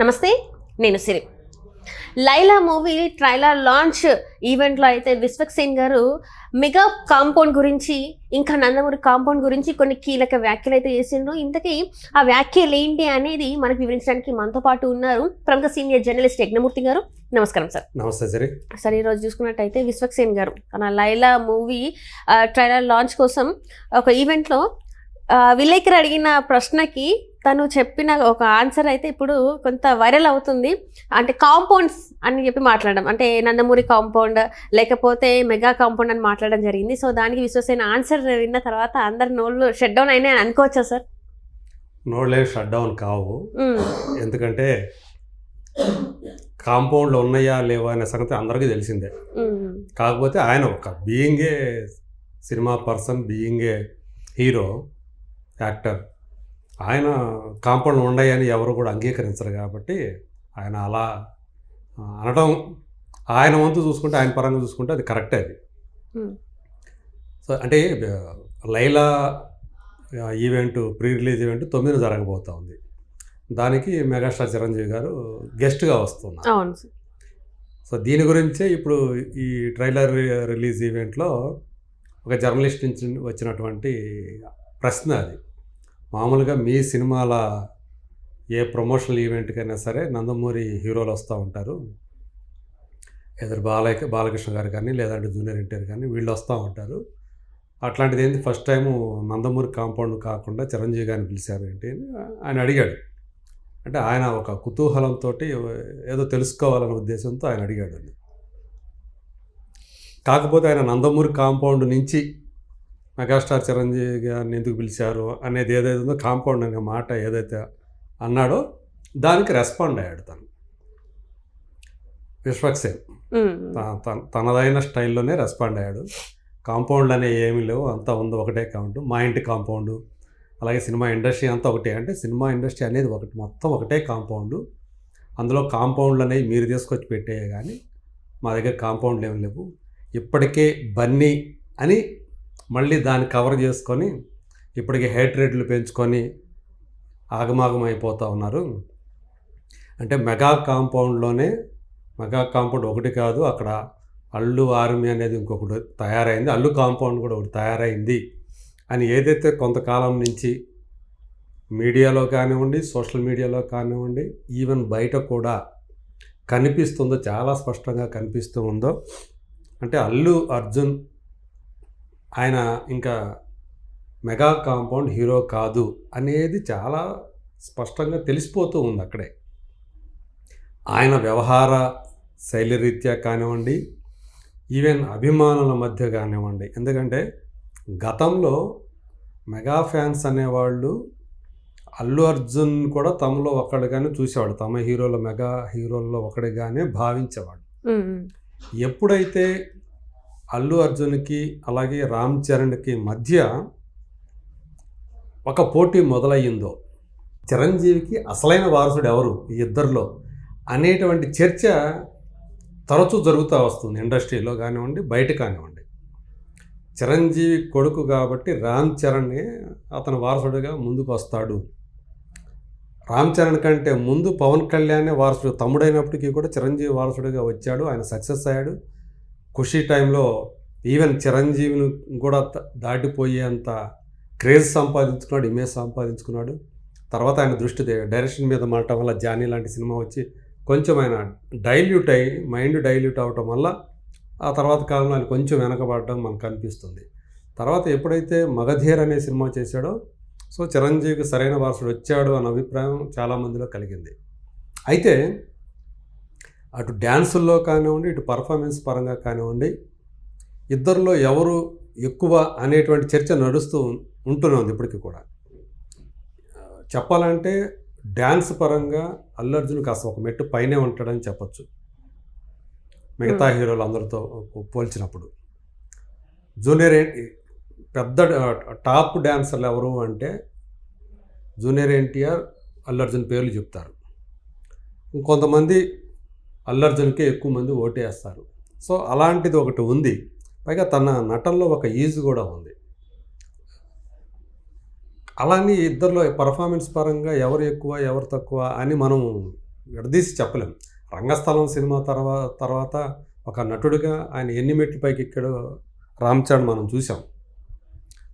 నమస్తే నేను Siri. Laila movie trailer launch ఈవెంట్లో అయితే విశ్వక్సేన్ గారు మెగా కాంపౌండ్ గురించి ఇంకా నందమూరి కాంపౌండ్ గురించి కొన్ని కీలక వ్యాఖ్యలు అయితే చేసిండ్రు. ఇంతకీ ఆ వ్యాఖ్యలు ఏంటి అనేది మనకు వివరించడానికి మనతో పాటు ఉన్నారు ప్రముఖ సీనియర్ జర్నలిస్ట్ యజ్ఞమూర్తి గారు. నమస్కారం సార్. నమస్తే సరే. సార్ ఈరోజు చూసుకున్నట్టయితే విశ్వక్సేన్ గారు తన లైలా మూవీ ట్రైలర్ లాంచ్ కోసం ఒక ఈవెంట్లో విలేకరు అడిగిన ప్రశ్నకి తను చెప్పిన ఒక ఆన్సర్ అయితే ఇప్పుడు కొంత వైరల్ అవుతుంది. అంటే కాంపౌండ్స్ అని చెప్పి మాట్లాడడం. అంటే నందమూరి కాంపౌండ్ లేకపోతే మెగా కాంపౌండ్ అని మాట్లాడడం జరిగింది. సో దానికి విశ్వసేన ఆన్సర్ విన్న తర్వాత అందరి నోళ్ళు షట్ డౌన్ అయినాయి అని అనుకోవచ్చా సార్? నోళ్ళే షట్ డౌన్ కావు. ఎందుకంటే కాంపౌండ్లు ఉన్నాయా లేవా అనే సంగతి అందరికీ తెలిసిందే. కాకపోతే ఆయన ఒక బీయింగే సినిమా పర్సన్ బీయింగే హీరో యాక్టర్. ఆయన కాంపౌండ్ ఉన్నాయని ఎవరు కూడా అంగీకరించరు కాబట్టి ఆయన అలా అనడం ఆయన వంతు చూసుకుంటే ఆయన పరంగా చూసుకుంటే అది కరెక్టే అది. సో అంటే Laila event pre release event తొమ్మిది జరగబోతా ఉంది. దానికి మెగాస్టార్ చిరంజీవి గారు గెస్ట్గా వస్తున్నారు. సో దీని గురించే ఇప్పుడు ఈ ట్రైలర్ రిలీజ్ ఈవెంట్లో ఒక జర్నలిస్ట్ నుంచి వచ్చినటువంటి ప్రశ్న అది. మామూలుగా మీ సినిమాల ఏ ప్రమోషనల్ ఈవెంట్కైనా సరే నందమూరి హీరోలు వస్తూ ఉంటారు. ఎదురు బాల బాలకృష్ణ గారు కానీ లేదంటే జూనియర్ ఎన్టీఆర్ కానీ వీళ్ళు వస్తూ ఉంటారు. అట్లాంటిది ఏంటి ఫస్ట్ టైము నందమూరి కాంపౌండ్ కాకుండా చిరంజీవి గారిని పిలిచారు ఏంటి అని ఆయన అడిగాడు. అంటే ఆయన ఒక కుతూహలంతో ఏదో తెలుసుకోవాలనే ఉద్దేశంతో ఆయన అడిగాడు. కాకపోతే ఆయన నందమూరి కాంపౌండ్ నుంచి మెగాస్టార్ చిరంజీవి గారిని ఎందుకు పిలిచారు అనేది ఏదైతే ఉందో కాంపౌండ్ అనే మాట ఏదైతే అన్నాడో దానికి రెస్పాండ్ అయ్యాడు తను. విశ్వక్సేన్ తనదైన స్టైల్లోనే రెస్పాండ్ అయ్యాడు. కాంపౌండ్లు అనేవి ఏమీ లేవు అంతా ఉంది ఒకటే కాంపౌండ్ మా ఇంటి కాంపౌండ్ అలాగే సినిమా ఇండస్ట్రీ అంతా ఒకటే. అంటే సినిమా ఇండస్ట్రీ అనేది ఒకటి మొత్తం ఒకటే కాంపౌండ్. అందులో కాంపౌండ్లు అనేవి మీరు తీసుకొచ్చి పెట్టే కానీ మా దగ్గర కాంపౌండ్లు ఏమి లేవు. ఇప్పటికే బన్నీ అని మళ్ళీ దాన్ని కవర్ చేసుకొని ఇప్పటికీ హేట్ రేట్లు పెంచుకొని ఆగమాగం అయిపోతూ ఉన్నారు. అంటే మెగా కాంపౌండ్లోనే మెగా కాంపౌండ్ ఒకటి కాదు అక్కడ అల్లు ఆర్మీ అనేది ఇంకొకటి తయారైంది. అల్లు కాంపౌండ్ కూడా ఒకటి తయారైంది అని ఏదైతే కొంతకాలం నుంచి మీడియాలో కానివ్వండి సోషల్ మీడియాలో కానివ్వండి ఈవెన్ బయట కూడా కనిపిస్తుందో చాలా స్పష్టంగా కనిపిస్తూ ఉందో అంటే అల్లు అర్జున్ ఆయన ఇంకా మెగా కాంపౌండ్ హీరో కాదు అనేది చాలా స్పష్టంగా తెలిసిపోతూ ఉంది అక్కడే. ఆయన వ్యవహార శైలిరీత్యా కానివ్వండి ఈవెన్ అభిమానుల మధ్య కానివ్వండి ఎందుకంటే గతంలో మెగా ఫ్యాన్స్ అనేవాళ్ళు అల్లు అర్జున్ కూడా తమలో ఒకడిగానే చూసేవాడు తమ హీరోల మెగా హీరోల్లో ఒకడిగానే భావించేవాడు ఎప్పుడైతే అల్లు అర్జున్కి అలాగే రామ్ చరణ్కి మధ్య ఒక పోటీ మొదలయ్యిందో చిరంజీవికి అసలైన వారసుడు ఎవరు ఈ ఇద్దరిలో అనేటువంటి చర్చ తరచూ జరుగుతూ వస్తుంది ఇండస్ట్రీలో కానివ్వండి బయట కానివ్వండి. చిరంజీవి కొడుకు కాబట్టి రామ్ చరణ్నే అతను వారసుడిగా ముందుకు వస్తాడు. రామ్ చరణ్ కంటే ముందు పవన్ కళ్యాణ్ వారసుడు తమ్ముడైనప్పటికీ కూడా చిరంజీవి వారసుడిగా వచ్చాడు ఆయన సక్సెస్ అయ్యాడు. ఖుషీ టైంలో ఈవెన్ చిరంజీవిని కూడా దాటిపోయేంత క్రేజ్ సంపాదించుకున్నాడు ఇమేజ్ సంపాదించుకున్నాడు. తర్వాత ఆయన దృష్టి డైరెక్షన్ మీద మారటం వల్ల జానీ లాంటి సినిమా వచ్చి కొంచెం ఆయన డైల్యూట్ అయ్యి మైండ్ డైల్యూట్ అవటం వల్ల ఆ తర్వాత కాలంలో ఆయన కొంచెం వెనకబడడం మనకు కనిపిస్తుంది తర్వాత ఎప్పుడైతే మగధీర్ అనే సినిమా చేశాడో సో చిరంజీవికి సరైన వారసుడు వచ్చాడు అన్న అభిప్రాయం చాలామందిలో కలిగింది. అయితే అటు డ్యాన్సుల్లో కానివ్వండి ఇటు పర్ఫార్మెన్స్ పరంగా కానివ్వండి ఇద్దరిలో ఎవరు ఎక్కువ అనేటువంటి చర్చ నడుస్తూ ఉంటూనే ఉంది ఇప్పటికీ కూడా. చెప్పాలంటే డ్యాన్స్ పరంగా అల్లు అర్జున్ కాస్త ఒక మెట్టు పైనే ఉంటాడని చెప్పొచ్చు. మిగతా హీరోలు అందరితో పోల్చినప్పుడు. జూనియర్ పెద్ద టాప్ డ్యాన్సర్లు ఎవరు అంటే జూనియర్ ఎన్టీఆర్ అల్లు అర్జున్ పేర్లు చెప్తారు. ఇంకొంతమంది అల్లర్జున్కే ఎక్కువ మంది ఓటేస్తారు. సో అలాంటిది ఒకటి ఉంది. పైగా తన నటనలో ఒక ఈజ్ కూడా ఉంది. అలానే ఇద్దరిలో పర్ఫార్మెన్స్ పరంగా ఎవరు ఎక్కువ ఎవరు తక్కువ అని మనం విడదీసి చెప్పలేం. రంగస్థలం సినిమా తర్వాత తర్వాత ఒక నటుడిగా ఆయన ఎన్ని మెట్లు పైకి ఎక్కాడో రామ్ చరణ్ మనం చూసాం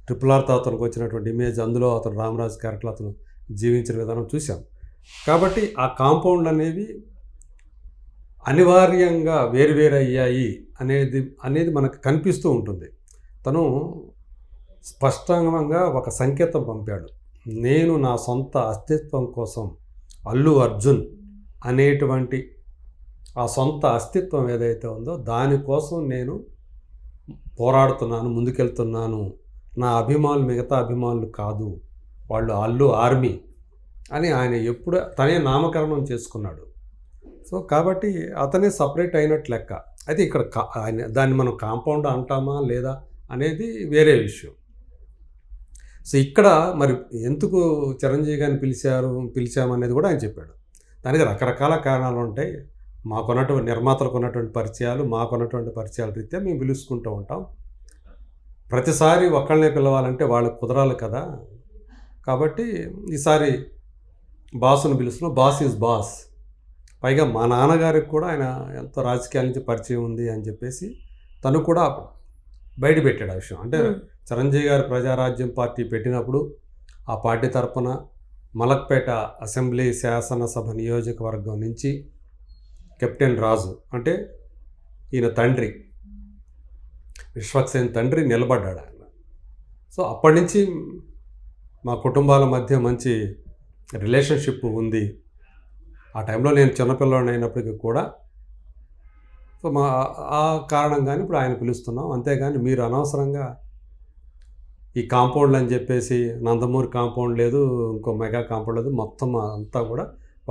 ట్రిపుల్ ఆర్తో అతనికి వచ్చినటువంటి ఇమేజ్ అందులో అతను రామరాజు క్యారెక్టర్ అతను జీవించిన విధానం చూసాం కాబట్టి ఆ కాంపౌండ్ అనేవి అనివార్యంగా వేరువేరయ్యాయి అనేది అనేది మనకు కనిపిస్తూ ఉంటుంది. తను స్పష్టంగా ఒక సంకేతం పంపాడు. నేను నా సొంత అస్తిత్వం కోసం అల్లు అర్జున్ అనేటువంటి ఆ సొంత అస్తిత్వం ఏదైతే ఉందో దానికోసం నేను పోరాడుతున్నాను ముందుకెళ్తున్నాను. నా అభిమానులు మిగతా అభిమానులు కాదు. వాళ్ళు అల్లు ఆర్మీ అని ఆయన ఎప్పుడు తనే నామకరణం చేసుకున్నాడు. సో కాబట్టి అతనే సపరేట్ అయినట్టు లెక్క. అయితే ఇక్కడ దాన్ని మనం కాంపౌండ్ అంటామా లేదా అనేది వేరే విషయం. సో ఇక్కడ మరి ఎందుకు చిరంజీవి గారిని పిలిచారు పిలిచామనేది కూడా ఆయన చెప్పాడు. దానికి రకరకాల కారణాలు ఉంటాయి. మాకున్నటువంటి నిర్మాతలకు ఉన్నటువంటి పరిచయాలు మాకున్నటువంటి పరిచయాల రీత్యా మేము పిలుచుకుంటూ ఉంటాం. ప్రతిసారి ఒక్కళ్ళనే పిలవాలంటే వాళ్ళకి కుదరాలి కదా. కాబట్టి ఈసారి బాసును పిలుస్తున్నాం. Boss is boss. పైగా మా నాన్నగారికి కూడా ఆయన ఎంతో రాజకీయాల నుంచి పరిచయం ఉంది అని చెప్పేసి తను కూడా బయట పెట్టాడు ఆ విషయం. అంటే. చిరంజీవి గారు ప్రజారాజ్యం పార్టీ పెట్టినప్పుడు ఆ పార్టీ తరపున మలక్పేట అసెంబ్లీ శాసనసభ నియోజకవర్గం నుంచి కెప్టెన్ రాజు అంటే ఈయన తండ్రి విశ్వక్సేన్ తండ్రి నిలబడ్డాడు ఆయన. సో అప్పటి నుంచి మా కుటుంబాల మధ్య మంచి రిలేషన్షిప్ ఉంది. ఆ టైంలో నేను చిన్నపిల్లవాడిని అయినప్పటికీ కూడా సో మా ఆ కారణంగానే ఇప్పుడు ఆయన పిలుస్తున్నాం. అంతేగాని మీరు అనవసరంగా ఈ కాంపౌండ్లు అని చెప్పేసి నందమూరి కాంపౌండ్ లేదు ఇంకో మెగా కాంపౌండ్ లేదు మొత్తం అంతా కూడా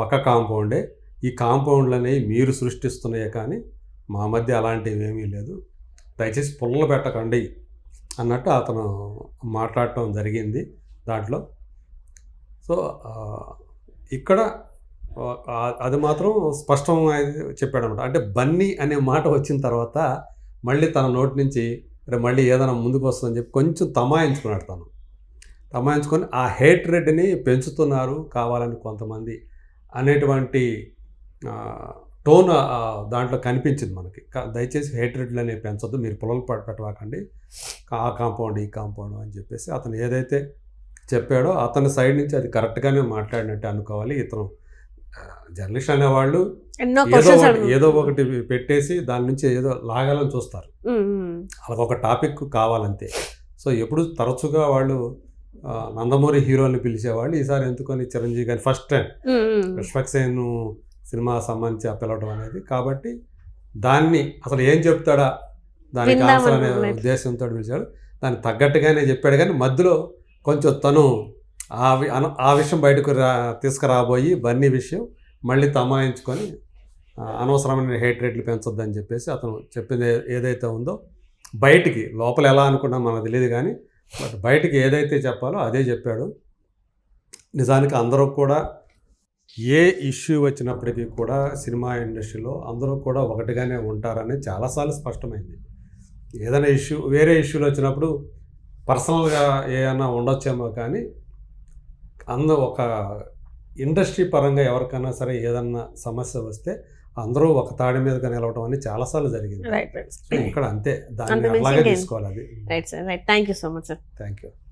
ఒక కాంపౌండే. ఈ కాంపౌండ్లు అనేవి మీరు సృష్టిస్తున్నాయే కానీ మా మధ్య అలాంటివి ఏమీ లేదు. దయచేసి పుల్లలు పెట్టకండి అన్నట్టు అతను మాట్లాడటం జరిగింది దాంట్లో. సో ఇక్కడ అది మాత్రం స్పష్టం చెప్పాడు అనమాట అంటే బన్నీ అనే మాట వచ్చిన తర్వాత మళ్ళీ తన నోటి నుంచి రే మళ్ళీ ఏదైనా ముందుకు వస్తుందని చెప్పి కొంచెం తమాయించుకున్నాడు తను. తమాయించుకొని ఆ హేట్రెడ్ని పెంచుతున్నారు కావాలని కొంతమంది అనేటువంటి టోన్ దాంట్లో కనిపించింది మనకి. దయచేసి హేట్రెడ్లు అనేవి పెంచొద్దు మీరు పొలలు పెట్టవాకండి. ఆ కాంపౌండ్ ఈ కాంపౌండ్ అని చెప్పేసి అతను ఏదైతే చెప్పాడో అతని సైడ్ నుంచి అది కరెక్ట్గానే మాట్లాడినట్టు అనుకోవాలి. ఇతను జర్నలిస్ట్ అనేవాళ్ళు ఏదో ఒకటి ఏదో ఒకటి పెట్టేసి దాని నుంచి ఏదో లాగాలని చూస్తారు. వాళ్ళకి ఒక టాపిక్ కావాలంతే. సో ఎప్పుడు తరచుగా వాళ్ళు నందమూరి హీరోని పిలిచేవాళ్ళు ఈసారి ఎందుకని చిరంజీవి గారిని ఫస్ట్ టైం. విశ్వక్సేన్ సినిమా సంబంధించి పిలవడం అనేది. కాబట్టి దాన్ని అసలు ఏం చెప్తాడా? దానికి ఆన్సర్ అనే. ఉద్దేశంతో పిలిచాడు. దానికి తగ్గట్టుగానే చెప్పాడు. కానీ మధ్యలో కొంచెం తను ఆ వి- ఆ విషయం బయటకు రా తీసుకురాబోయి బన్నీ విషయం మళ్ళీ తమాయించుకొని అనవసరమైన హేట్ రేట్లు పెంచొద్దని చెప్పేసి అతను చెప్పింది ఏదైతే ఉందో బయటికి లోపల ఎలా అనుకున్నా మనకు తెలియదు కానీ బట్ బయటికి ఏదైతే చెప్పాలో అదే చెప్పాడు. నిజానికి అందరూ కూడా ఏ ఇష్యూ వచ్చినప్పటికీ కూడా సినిమా ఇండస్ట్రీలో అందరూ కూడా ఒకటిగానే ఉంటారని చాలాసార్లు స్పష్టమైంది. ఏదైనా ఇష్యూ వేరే ఇష్యూలు వచ్చినప్పుడు పర్సనల్గా ఏమైనా ఉండొచ్చేమో కానీ అందు ఒక ఇండస్ట్రీ పరంగా ఎవరికైనా సరే ఏదన్నా సమస్య వస్తే అందరూ ఒక తాడి మీదగా నిలవడం అనేది చాలాసార్లు జరిగింది. రైట్ ఇక్కడ అంతే. దాన్ని అలాగే తీసుకోవాలి అది. Right sir right thank you so much sir thank you